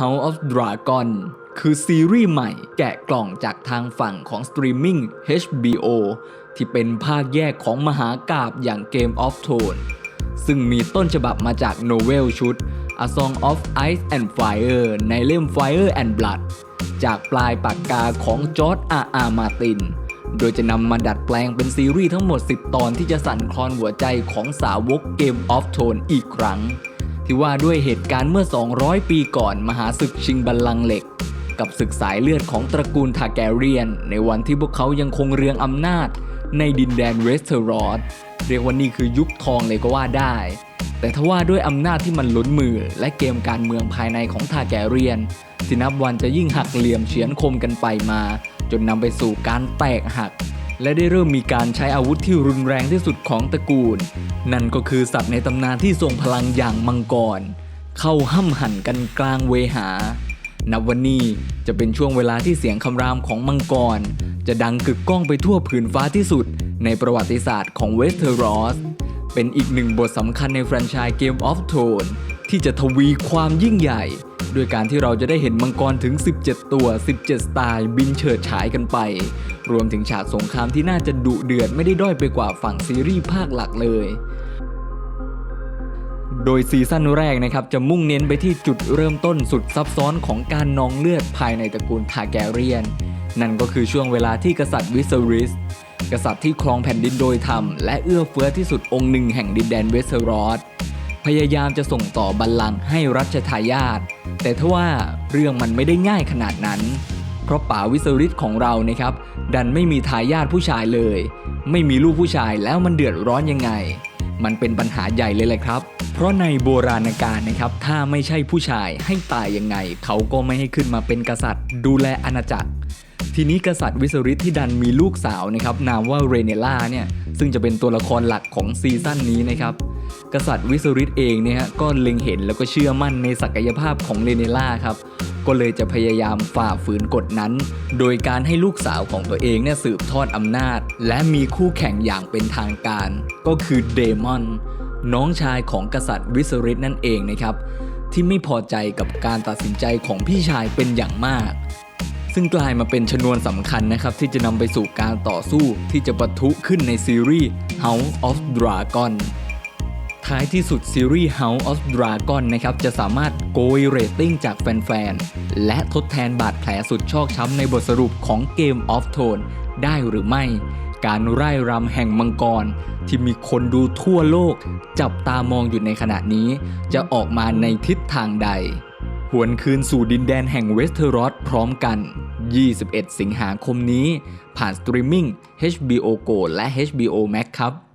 House of Dragon คือซีรีส์ใหม่แกะกล่องจากทางฝั่งของสตรีมมิ่ง HBO ที่เป็นภาคแยกของมหากาบอย่าง Game of Thrones ซึ่งมีต้นฉบับมาจากโนเวลชุด A Song of Ice and Fire ในเล่ม Fire and Blood จากปลายปากกาของจอร์ดอาอาร์มาติน โดยจะนำมาดัดแปลงเป็นซีรีส์ทั้งหมด 10 ตอนที่จะสั่นคลอนหัวใจของสาวก Game of Thrones อีกครั้ง ที่ว่าด้วยเหตุการณ์เมื่อ 200 ปีก่อนมหาศึกชิงบัลลังก์เหล็ก กับศึกสายเลือดของตระกูลทาแกเรียน ในวันที่พวกเขายังคงเรืองอำนาจ ในดินแดนเวสเทอรอสเรียกว่านี่คือยุคทองเลยก็ว่าได้ แต่ทว่าด้วยอำนาจที่มันล้นมือและเกมการเมืองภายในของทาแกเรียนที่นับวันจะยิ่งหักเหลี่ยมเฉือนคมกันไปมา จนนำไปสู่การแตกหัก และได้เริ่มมีการใช้อาวุธที่รุนแรงที่สุดของตระกูล นั่นก็คือสัตว์ในตำนานที่ทรงพลังอย่างมังกร เข้าห้ำหั่นกันกลางเวหา นับวันนี้จะเป็นช่วงเวลาที่เสียงคำรามของมังกร จะดังกึกก้องไปทั่วผืนฟ้าที่สุด ในประวัติศาสตร์ของเวสเทอรอสเป็นอีกหนึ่งบทสำคัญในแฟรนไชส์ Game of Thrones ที่จะทวีความยิ่งใหญ่ ด้วยการที่เราจะได้เห็นมังกรถึง 17 ตัว 17 สไตล์ บินเฉิดฉายกันไป รวมถึงฉากสงครามที่น่าจะดุเดือดไม่ได้ด้อยไปกว่าฝั่งซีรีส์ภาคหลักเลย โดยซีซั่นแรกนะครับ จะมุ่งเน้นไปที่จุดเริ่มต้นสุดซับซ้อนของการนองเลือดภายในตระกูลทาแกเรียน นั่นก็คือช่วงเวลาที่กษัตริย์วิสริสกษัตริย์ที่ครองแผ่นดินโดยธรรมและเอื้อเฟื้อที่สุดองค์หนึ่งแห่งดินแดนเวสเทอรอส พยายามจะส่งต่อบัลลังก์ให้รัชทายาทแต่ทว่าเรื่องมันไม่ได้ง่ายขนาดนั้น เพราะป๋าวิสริตของเรานะครับ ดันไม่มีทายาทผู้ชายเลย ไม่มีลูกผู้ชายแล้วมันเดือดร้อนยังไง มันเป็นปัญหาใหญ่เลยแหละครับ เพราะในโบราณกาลนะครับ ถ้าไม่ใช่ผู้ชายให้ตายยังไง เขาก็ไม่ให้ขึ้นมาเป็นกษัตริย์ ดูแลอาณาจักรทีนี้กษัตริย์วิสริตที่ดันมีลูกสาวนะครับนามว่าเรเนล่าเนี่ย ซึ่งจะเป็นตัวละครหลักของซีซั่นนี้นะครับกษัตริย์วิสริตเองเนี่ยฮะก็เล็งเห็นแล้วก็เชื่อมั่นในศักยภาพของเรเนล่าครับก็เลยจะพยายามฝ่าฝืนกฎนั้น โดยการให้ลูกสาวของตัวเองเนี่ยสืบทอดอำนาจ และมีคู่แข่งอย่างเป็นทางการ ก็คือเดมอนน้องชายของกษัตริย์วิสริตนั่นเองนะครับ ที่ไม่พอใจกับการตัดสินใจของพี่ชายเป็นอย่างมาก ซึ่งกลายมาเป็นชนวนสำคัญนะครับที่จะนำไปสู่การต่อสู้ที่จะปะทุขึ้นในซีรีส์ House of Dragon ท้ายที่สุดซีรีส์ House of Dragon นะครับจะสามารถโกยเรตติ้งจากแฟนๆ และทดแทนบาดแผลสุดชอกช้ำในบทสรุปของ Game of Thrones ได้หรือไม่ การไร่รำแห่งมังกร ที่มีคนดูทั่วโลก จับตามองอยู่ในขณะนี้ จะออกมาในทิศทางใด หวนคืนสู่ดินแดนแห่งเวสเทอรอสพร้อมกัน 21 สิงหาคมนี้ ผ่านสตรีมมิ่ง HBO Go และ HBO Max ครับ